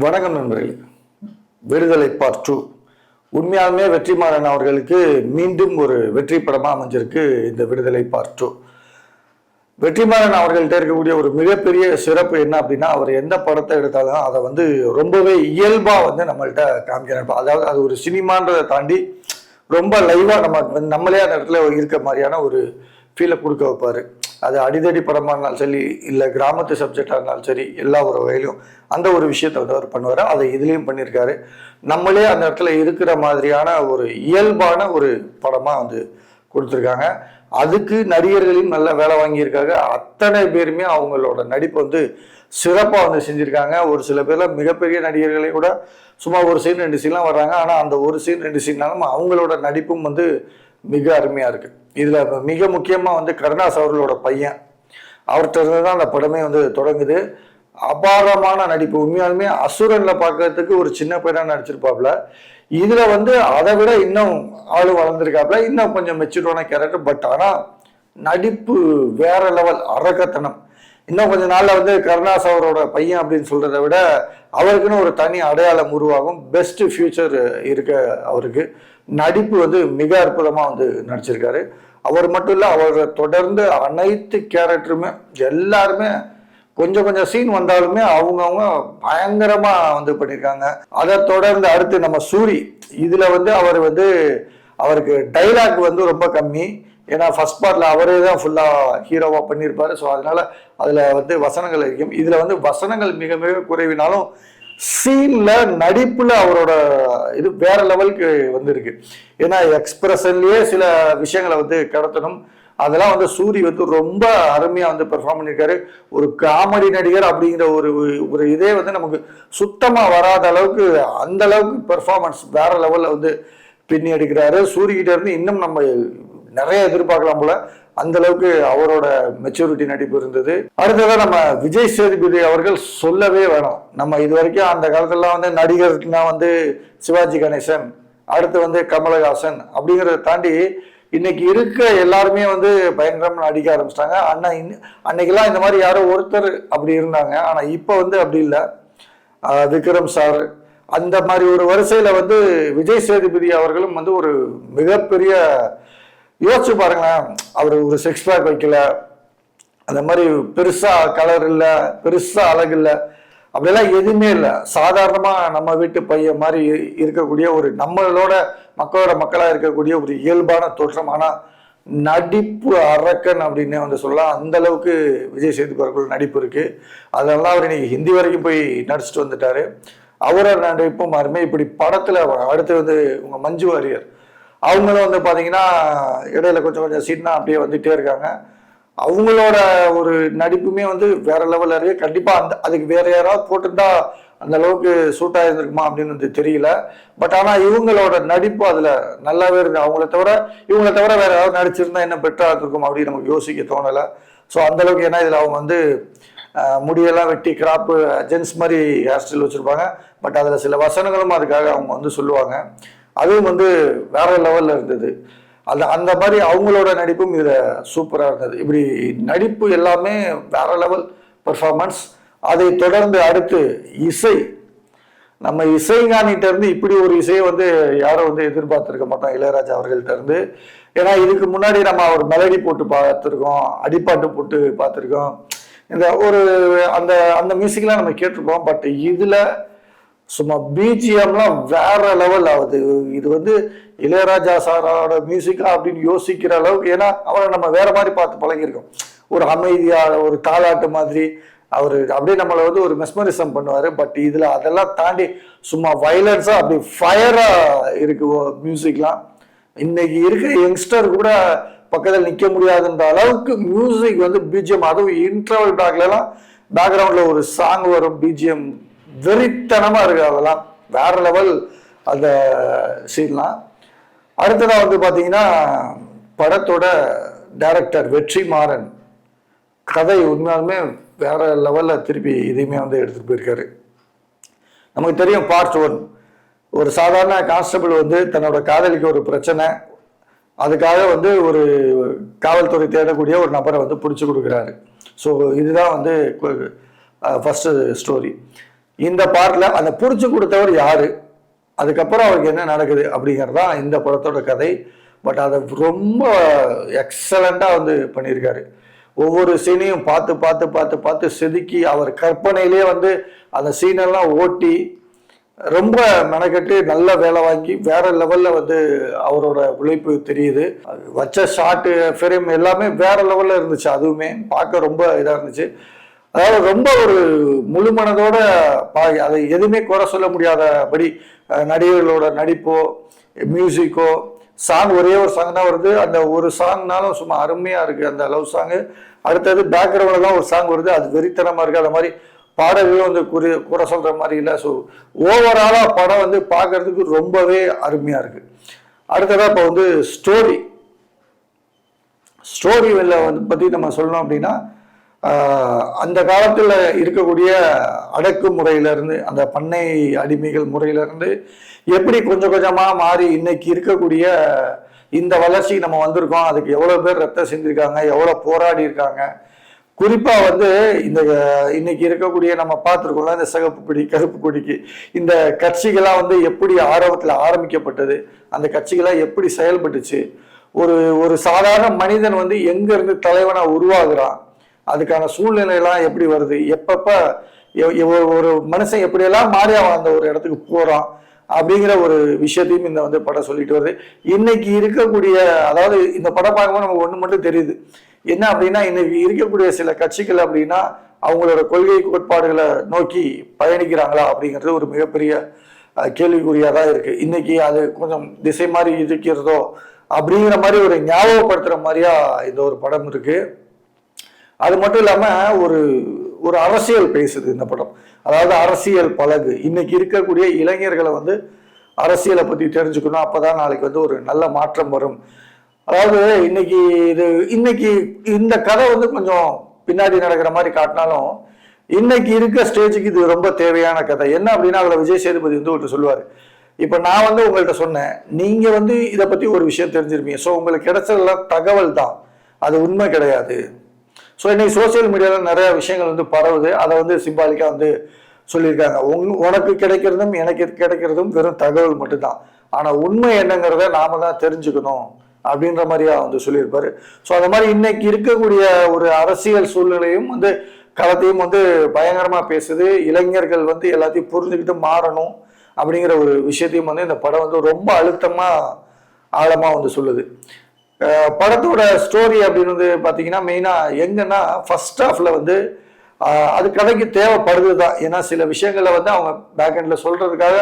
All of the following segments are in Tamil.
வணக்கம் நண்பர்களே. விடுதலை பார்ட் டூ உண்மையாலுமே வெற்றிமாறன் அவர்களுக்கு மீண்டும் ஒரு வெற்றி படமாக அமைஞ்சிருக்கு இந்த விடுதலை பார்ட் டூ வெற்றிமாறன் அவர்கள்ட்ட இருக்கக்கூடிய ஒரு மிகப்பெரிய சிறப்பு என்ன அப்படின்னா அவர் எந்த படத்தை எடுத்தாலும் அதை வந்து ரொம்பவே இயல்பாக வந்து நம்மள்கிட்ட காமிக்கிறார். அதாவது அது ஒரு சினிமான்றதை தாண்டி ரொம்ப லைவாக நம்ம வந்து நம்மளே அந்த இடத்துல இருக்க மாதிரியான ஒரு ஃபீலை கொடுக்க வைப்பார். அது அடிதடி படமாக இருந்தாலும் சரி இல்லை கிராமத்து சப்ஜெக்டாக இருந்தாலும் சரி எல்லா ஒரு வகையிலும் அந்த ஒரு விஷயத்தை வந்து அவர் பண்ணுவார். அதை இதுலேயும் பண்ணியிருக்காரு. நம்மளே அந்த இடத்துல இருக்கிற மாதிரியான ஒரு இயல்பான ஒரு படமாக வந்து கொடுத்துருக்காங்க. அதுக்கு நடிகர்களையும் நல்ல வேலை வாங்கியிருக்காங்க. அத்தனை பேருமே அவங்களோட நடிப்பு வந்து சிறப்பாக வந்து செஞ்சுருக்காங்க. ஒரு சில பேர்லாம் மிகப்பெரிய நடிகர்களே கூட சும்மா ஒரு சீன் ரெண்டு சீன்லாம் வர்றாங்க. ஆனால் அந்த ஒரு சீன் ரெண்டு சீன்னாலும் அவங்களோட நடிப்பும் வந்து மிக அருமையாக இருக்குது இதில் மிக முக்கியமாக வந்து கருணாஸ் அவர்களோட பையன். அவர்கிட்ட இருந்து தான் அந்த படமே வந்து தொடங்குது. அபாரமான நடிப்பு. உண்மையாலுமே அசுரனில் பார்க்கறதுக்கு ஒரு சின்ன பையனாக நடிச்சிருப்பாப்ல. இதில் வந்து அதை விட இன்னும் ஆள் வளர்ந்துருக்காப்ல. இன்னும் கொஞ்சம் மெச்சூர்டான கேரக்டர் பட் ஆனால் நடிப்பு வேற லெவல் அரக்கத்தனம் இன்னும் கொஞ்ச நாளில் வந்து கருணாஸ் அவரோட பையன் அப்படின்னு சொல்கிறத விட அவருக்குன்னு ஒரு தனி அடையாளம் உருவாகும். பெஸ்ட் ஃபியூச்சர் இருக்க அவருக்கு. நடிப்பு வந்து மிக அற்புதமாக வந்து நடிச்சிருக்காரு. அவர் மட்டும் இல்லை அவரை தொடர்ந்து அனைத்து கேரக்டருமே எல்லாருமே கொஞ்சம் கொஞ்சம் சீன் வந்தாலுமே அவங்கவுங்க பயங்கரமாக வந்து பண்ணியிருக்காங்க அதை தொடர்ந்து அடுத்து நம்ம சூரி. இதில் வந்து அவர் வந்து அவருக்கு டைலாக் வந்து ரொம்ப கம்மி. ஏன்னா ஃபர்ஸ்ட் பார்ட்ல அவரே தான் ஃபுல்லா ஹீரோவா பண்ணியிருப்பாரு ஸோ அதனால அதுல வந்து வசனங்கள் இருக்கும். இதுல வந்து வசனங்கள் மிக மிக குறைவினாலும் சீன்ல நடிப்புல அவரோட இது வேற லெவலுக்கு வந்திருக்கு. ஏன்னா எக்ஸ்பிரஷன்லயே சில விஷயங்களை வந்து கடத்தணும். அதெல்லாம் வந்து சூரி வந்து ரொம்ப அருமையா வந்து பெர்ஃபார்ம் பண்ணியிருக்காரு ஒரு காமெடி நடிகர் அப்படிங்கிற ஒரு ஒரு இதே வந்து நமக்கு சுத்தமா வராத அளவுக்கு அந்த அளவுக்கு பெர்ஃபார்மன்ஸ் வேற லெவல்ல வந்து பின்னி எடுக்கிறாரு. சூரியகிட்ட இருந்து இன்னும் நம்ம நிறைய எதிர்பார்க்கலாம் போல. அந்த அளவுக்கு அவரோட மெச்சூரிட்டி நடிப்பு இருந்தது. அடுத்ததாக நம்ம விஜய் சேதுபதி அவர்கள் சொல்லவே வேணாம். நம்ம இது வரைக்கும் அந்த காலத்துலலாம் வந்து நடிகர்னா வந்து சிவாஜி கணேசன் அடுத்து வந்து கமலஹாசன் அப்படிங்கிறத தாண்டி இன்னைக்கு இருக்க எல்லாருமே வந்து பயங்கரமாக நடிக்க ஆரம்பிச்சிட்டாங்க. அண்ணா இன் அன்னைக்கெல்லாம் இந்த மாதிரி யாரோ ஒருத்தர் அப்படி இருந்தாங்க. ஆனால் இப்போ வந்து அப்படி இல்லை. விக்ரம் சார் அந்த மாதிரி ஒரு வரிசையில் வந்து விஜய் சேதுபதி அவர்களும் வந்து ஒரு மிகப்பெரிய யோசிச்சு பாருங்களேன் அவர் ஒரு சிக்ஸ் பேக் வைக்கல. அந்த மாதிரி பெருசா கலர் இல்லை பெருசா அழகு இல்லை. அப்படிலாம் எதுவுமே இல்லை. சாதாரணமா நம்ம வீட்டு பையன் மாதிரி இருக்கக்கூடிய ஒரு நம்மளோட மக்களோட மக்களா இருக்கக்கூடிய ஒரு இயல்பான தோற்றம். ஆனா நடிப்பு அரக்கன் அப்படின்னே வந்து சொல்லலாம். அந்த அளவுக்கு விஜய் சேதுபதி அவர்கள் நடிப்பு இருக்கு. அதெல்லாம் அவர் இன்னைக்கு ஹிந்தி வரைக்கும் போய் நடிச்சுட்டு வந்துட்டாரு. அவரோட நடிப்பும் அருமை இப்படி படத்துல அடுத்து வந்து உங்க மஞ்சு வாரியர் அவங்களும் வந்து பார்த்தீங்கன்னா இடையில கொஞ்சம் கொஞ்சம் சீன்னா அப்படியே வந்துகிட்டே இருக்காங்க. அவங்களோட ஒரு நடிப்புமே வந்து வேற லெவலில் இருக்கு. கண்டிப்பாக அந்த அதுக்கு வேற யாராவது போட்டிருந்தா அந்த அளவுக்கு சூட் ஆயிருந்திருக்குமா அப்படின்னு வந்து தெரியல. பட் ஆனால் இவங்களோட நடிப்பு அதில் நல்லாவே இருக்கு. அவங்கள தவிர இவங்கள தவிர வேற யாராவது நடிச்சிருந்தா என்ன பெட்டராக இருக்கும் அப்படின்னு நமக்கு யோசிக்க தோணலை. ஸோ அந்த அளவுக்கு ஏன்னா இதில் அவங்க வந்து முடியெல்லாம் வெட்டி கிராப்பு ஜென்ஸ் மாதிரி ஹேர் ஸ்டைல் வச்சுருப்பாங்க. பட் அதில் சில வசனங்களும் அதுக்காக அவங்க வந்து சொல்லுவாங்க. அதுவும் வந்து வேற லெவல்ல இருந்தது. அந்த அந்த மாதிரி அவங்களோட நடிப்பும் இதுல சூப்பரா இருந்தது. இப்படி நடிப்பு எல்லாமே வேற லெவல் பெர்ஃபார்மன்ஸ் அதை தொடர்ந்து அடுத்து இசை. நம்ம இசைஞானிட்ட இருந்து இப்படி ஒரு இசையை வந்து யாரும் வந்து எதிர்பார்த்துருக்க மாட்டோம். இளையராஜா அவர்கள்ட்ட இருந்து. ஏன்னா இதுக்கு முன்னாடி நம்ம அவர் மெலடி போட்டு பார்த்துருக்கோம். அடிப்பாட்டு போட்டு பார்த்துருக்கோம். இந்த ஒரு அந்த அந்த மியூசிக்லாம் நம்ம கேட்டிருக்கோம். பட் இதுல சும்மா பிஜிஎம்லாம் வேற லெவல் ஆகுது. இது வந்து இளையராஜா சாரோட மியூசிக்கா அப்படின்னு யோசிக்கிற அளவுக்கு ஏன்னா அவரை நம்ம வேற மாதிரி பார்த்து பழகிருக்கோம் ஒரு அமைதியா ஒரு தாலாட்டு மாதிரி. அவர் அப்படியே நம்மளை வந்து ஒரு மெஸ்மரிசம் பண்ணுவார். பட் இதில் அதெல்லாம் தாண்டி சும்மா வயலன்ஸாக அப்படி ஃபயராக இருக்கு மியூசிக்லாம் இன்னைக்கு இருக்கிற யங்ஸ்டர் கூட பக்கத்தில் நிற்க முடியாதுன்ற அளவுக்கு மியூசிக் வந்து பிஜிஎம் அதுவும் இன்டர்வல் பேக்லாம் பேக்ரவுண்டில் ஒரு சாங் வரும் பிஜிஎம் வெறித்தனமாக இருக்கு அதெல்லாம். வேற லெவல் அந்த சீன்லாம் அடுத்ததாக வந்து பார்த்தீங்கன்னா படத்தோட டைரக்டர் வெற்றிமாறன். கதை உண்மையாலுமே வேற லெவலில் திருப்பி இதையுமே வந்து எடுத்துகிட்டு போயிருக்காரு. நமக்கு தெரியும் பார்ட் ஒன் ஒரு சாதாரண கான்ஸ்டபிள் வந்து தன்னோட காதலிக்கு ஒரு பிரச்சனை. அதுக்காக வந்து ஒரு காவல்துறை தேடக்கூடிய ஒரு நபரை வந்து பிடிச்சி கொடுக்குறாரு. ஸோ இதுதான் வந்து ஃபஸ்ட்டு ஸ்டோரி இந்த பார்ட்டில் அந்த பிடிச்சி கொடுத்தவர் யாரு? அதுக்கப்புறம் அவருக்கு என்ன நடக்குது அப்படிங்கிறது தான் இந்த படத்தோட கதை. பட் அதை ரொம்ப எக்ஸலண்ட்டாக வந்து பண்ணியிருக்காரு. ஒவ்வொரு சீனையும் பார்த்து பார்த்து பார்த்து பார்த்து செதுக்கி அவர் கற்பனையிலே வந்து அந்த சீனெல்லாம் ஓட்டி ரொம்ப மெனக்கட்டு நல்ல வேலை வாங்கி வேற லெவலில் வந்து அவரோட உழைப்பு தெரியுது. அது வச்ச ஷாட்டு ஃப்ரேம் எல்லாமே வேற லெவலில் இருந்துச்சு. அதுவுமே பார்க்க ரொம்ப இதாக இருந்துச்சு. அதாவது ரொம்ப ஒரு முழு மனதோட பா அதை எதுவுமே குறை சொல்ல முடியாதபடி நடிகர்களோட நடிப்போ மியூசிக்கோ சாங் ஒரே ஒரு சாங் தான் வருது. அந்த ஒரு சாங்னாலும் சும்மா அருமையாக இருக்குது அந்த லவ் சாங்கு அடுத்தது பேக்ரவுண்டில் தான் ஒரு சாங் வருது. அது வெறித்தனமாக இருக்குது அந்த மாதிரி பாடல்களும் வந்து குறி குறை சொல்கிற மாதிரி இல்லை. ஸோ ஓவராலாக படம் வந்து பார்க்கறதுக்கு ரொம்பவே அருமையாக இருக்குது அடுத்ததாக இப்போ வந்து ஸ்டோரி ஸ்டோரி வெளில வந்து பற்றி நம்ம சொல்லணும் அப்படின்னா அந்த காலத்தில் இருக்கக்கூடிய அடக்கு முறையிலேருந்து அந்த பண்ணை அடிமைகள் முறையிலேருந்து எப்படி கொஞ்சம் கொஞ்சமாக மாறி இன்னைக்கு இருக்கக்கூடிய இந்த வளர்ச்சிக்கு நம்ம வந்திருக்கோம் அதுக்கு எவ்வளோ பேர் ரத்தம் செஞ்சுருக்காங்க எவ்வளோ போராடி இருக்காங்க. குறிப்பாக வந்து இந்த இன்னைக்கு இருக்கக்கூடிய நம்ம பார்த்துருக்கோம்ல இந்த சிகப்பு கொடி கருப்பு கொடிக்கு இந்த கட்சிகள்லாம் வந்து எப்படி ஆரம்பத்தில் ஆரம்பிக்கப்பட்டது அந்த கட்சிகளாக எப்படி செயல்பட்டுச்சு ஒரு ஒரு சாதாரண மனிதன் வந்து எங்கேருந்து தலைவனாக உருவாகுறான் அதுக்கான சூழ்நிலையெல்லாம் எப்படி வருது? எப்பப்ப எ- ஒரு- மனுஷன் எப்படியெல்லாம் மாறி அவன் அந்த ஒரு இடத்துக்கு போறான் அப்படிங்கிற ஒரு விஷயத்தையும் இந்த வந்து படம் சொல்லிட்டு வருது. இன்னைக்கு இருக்கக்கூடிய அதாவது இந்த படம் பார்க்கும்போது நமக்கு ஒன்று மட்டும் தெரியுது. என்ன அப்படின்னா இன்னைக்கு இருக்கக்கூடிய சில கட்சிகள் அப்படின்னா அவங்களோட கொள்கை கோட்பாடுகளை நோக்கி பயணிக்கிறாங்களா அப்படிங்கிறது ஒரு மிகப்பெரிய கேள்விக்குறியாக தான் இருக்குது இன்னைக்கு அது கொஞ்சம் திசை மாதிரி இருக்கிறதோ அப்படிங்கிற மாதிரி ஒரு ஞாபகப்படுத்துகிற மாதிரியா இந்த ஒரு படம் இருக்குது அது மட்டும் இல்லாமல் ஒரு ஒரு அரசியல் பேசுது இந்த படம். அதாவது அரசியல் பழகு இன்னைக்கு இருக்கக்கூடிய இளைஞர்களை வந்து அரசியலை பற்றி தெரிஞ்சுக்கணும். அப்பதான் நாளைக்கு வந்து ஒரு நல்ல மாற்றம் வரும். அதாவது இன்னைக்கு இது இன்னைக்கு இந்த கதை வந்து கொஞ்சம் பின்னாடி நடக்கிற மாதிரி காட்டினாலும் இன்னைக்கு இருக்க ஸ்டேஜுக்கு இது ரொம்ப தேவையான கதை. என்ன அப்படின்னா அதில் விஜய் சேதுபதி வந்து ஒருத்தர் சொல்லுவார். இப்போ நான் வந்து உங்கள்கிட்ட சொன்னேன் நீங்கள் வந்து இதை பற்றி ஒரு விஷயம் தெரிஞ்சிருப்பீங்க. ஸோ உங்களுக்கு கிடைச்சதெல்லாம் தகவல் தான். அது உண்மை கிடையாது. ஸோ இன்னைக்கு சோஷியல் மீடியாவில் நிறைய விஷயங்கள் வந்து பரவுது. அதை வந்து சிம்பாலிக்காக வந்து சொல்லியிருக்காங்க. உன் உனக்கு கிடைக்கிறதும் எனக்கு கிடைக்கிறதும் வெறும் தகவல் மட்டும்தான். ஆனால் உண்மை என்னங்கிறத நாம தான் தெரிஞ்சுக்கணும் அப்படின்ற மாதிரியா வந்து சொல்லியிருப்பாரு. ஸோ அந்த மாதிரி இன்னைக்கு இருக்கக்கூடிய ஒரு அரசியல் சூழ்நிலையும் வந்து களத்தையும் வந்து பயங்கரமாக பேசுது. இளைஞர்கள் வந்து எல்லாத்தையும் புரிஞ்சுக்கிட்டு மாறணும் அப்படிங்கிற ஒரு விஷயத்தையும் வந்து இந்த படம் வந்து ரொம்ப அழுத்தமாக ஆழமாக வந்து சொல்லுது. படத்தோட ஸ்டோரி அப்படின்றது பார்த்தீங்கன்னா மெயினாக எங்கன்னா ஃபர்ஸ்ட் ஹாஃபில் வந்து அது கதைக்கு தேவைப்படுது தான் ஏன்னா சில விஷயங்களை வந்து அவங்க பேக் எண்டில் சொல்கிறதுக்காக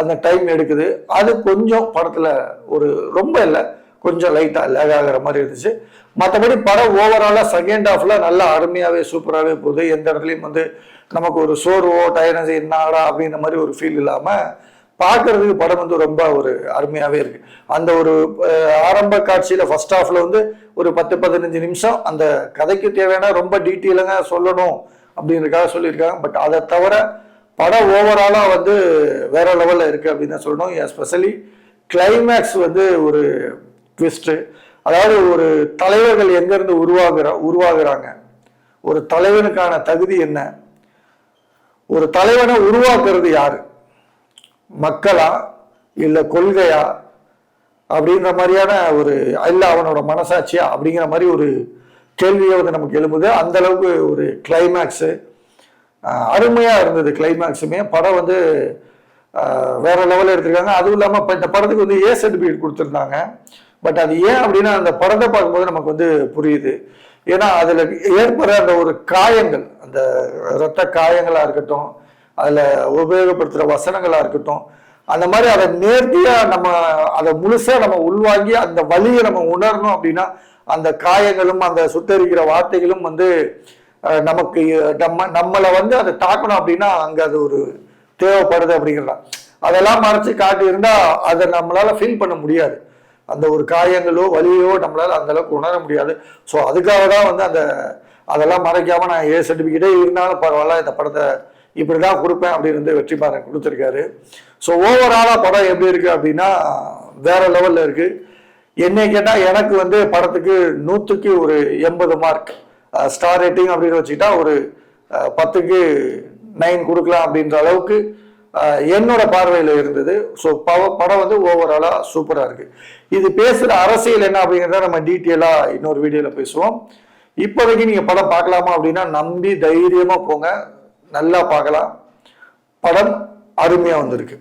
அந்த டைம் எடுக்குது. அது கொஞ்சம் படத்தில் ஒரு ரொம்ப இல்லை கொஞ்சம் லைட்டாக லேக் ஆகிற மாதிரி இருந்துச்சு. மற்றபடி படம் ஓவராலாக செகண்ட் ஹாஃபில் நல்லா அருமையாகவே சூப்பராகவே போகுது. எந்த இடத்துலையும் வந்து நமக்கு ஒரு சோர்வோ டயர்னஸ் என்னாடா அப்படின்ற மாதிரி ஒரு ஃபீல் இல்லாமல் பார்க்கறதுக்கு படம் வந்து ரொம்ப ஒரு அருமையாகவே இருக்கு. அந்த ஒரு ஆரம்ப காட்சியில் ஃபர்ஸ்ட் ஹாஃபில் வந்து ஒரு பத்து பதினஞ்சு நிமிஷம் அந்த கதைக்கு தேவையான ரொம்ப டீட்டெயிலுங்க சொல்லணும் அப்படின்றதுக்காக சொல்லியிருக்காங்க. பட் அதை தவிர படம் ஓவராலாக வந்து வேற லெவலில் இருக்குது அப்படின்னு தான் சொல்லணும். எஸ்பெஷலி கிளைமேக்ஸ் வந்து ஒரு ட்விஸ்ட்டு அதாவது ஒரு தலைவர்கள் எங்கேருந்து உருவாகிற உருவாகிறாங்க? ஒரு தலைவனுக்கான தகுதி என்ன? ஒரு தலைவனை உருவாக்குறது யாரு? மக்களா இல்லை கொள்கையா அப்படின்ற மாதிரியான ஒரு இல்லை அவனோட மனசாட்சியா அப்படிங்கிற மாதிரி ஒரு கேள்வியை வந்து நமக்கு எழுப்புது அந்த அளவுக்கு ஒரு கிளைமேக்ஸு அருமையாக இருந்தது கிளைமேக்ஸுமே படம் வந்து வேற லெவலில் எடுத்திருக்காங்க. அதுவும் இல்லாமல் இப்போ இந்த படத்துக்கு வந்து ஏ சர்டிஃபிகேட் கொடுத்துருந்தாங்க. பட் அது ஏன் அப்படின்னா அந்த படத்தை பார்க்கும்போது நமக்கு வந்து புரியுது. ஏன்னா அதில் ஏற்படுற அந்த ஒரு காயங்கள் அந்த இரத்த காயங்களாக இருக்கட்டும் அதில் உபயோகப்படுத்துகிற வசனங்களாக இருக்கட்டும் அந்த மாதிரி அதை நேர்த்தியாக நம்ம அதை முழுசாக நம்ம உள்வாங்கி அந்த வலியை நம்ம உணரணும் அப்படின்னா அந்த காயங்களும் அந்த சுத்தரிக்கிற வார்த்தைகளும் வந்து நமக்கு நம்ம நம்மளை வந்து அதை தாக்கணும் அப்படின்னா அங்கே அது ஒரு தேவைப்படுது அப்படிங்கிறதா. அதெல்லாம் மறைச்சு காட்டி அதை நம்மளால் ஃபீல் பண்ண முடியாது. அந்த ஒரு காயங்களோ வலியோ நம்மளால் அந்த அளவுக்கு உணர முடியாது. ஸோ அதுக்காக தான் வந்து அந்த அதெல்லாம் மறைக்காமல் நான் ஏ சர்டிஃபிகேட்டே இருந்தாலும் பரவாயில்ல இந்த படத்தை இப்படி தான் கொடுப்பேன் அப்படின்னு வந்து வெற்றிமாறன் கொடுத்துருக்காரு. ஸோ ஓவராலாக படம் எப்படி இருக்குது அப்படின்னா வேற லெவலில் இருக்குது என்னை கேட்டால் எனக்கு வந்து படத்துக்கு நூற்றுக்கு ஒரு எண்பது மார்க் ஸ்டார் ரேட்டிங் அப்படின்னு வச்சுக்கிட்டா ஒரு பத்துக்கு நைன் கொடுக்கலாம் அப்படின்ற அளவுக்கு என்னோட பார்வையில் இருந்தது. ஸோ பவ படம் வந்து ஓவராலாக சூப்பராக இருக்குது இது பேசுகிற அரசியல் என்ன அப்படிங்கிறத நம்ம டீட்டெயிலாக இன்னொரு வீடியோவில் பேசுவோம். இப்போதைக்கு நீங்கள் படம் பார்க்கலாமா அப்படின்னா நம்பி தைரியமாக போங்க. நல்லா பார்க்கலாம். படம் அருமையாக வந்திருக்கு.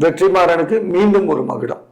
வெற்றிமாறனுக்கு மீண்டும் ஒரு மகுடம்.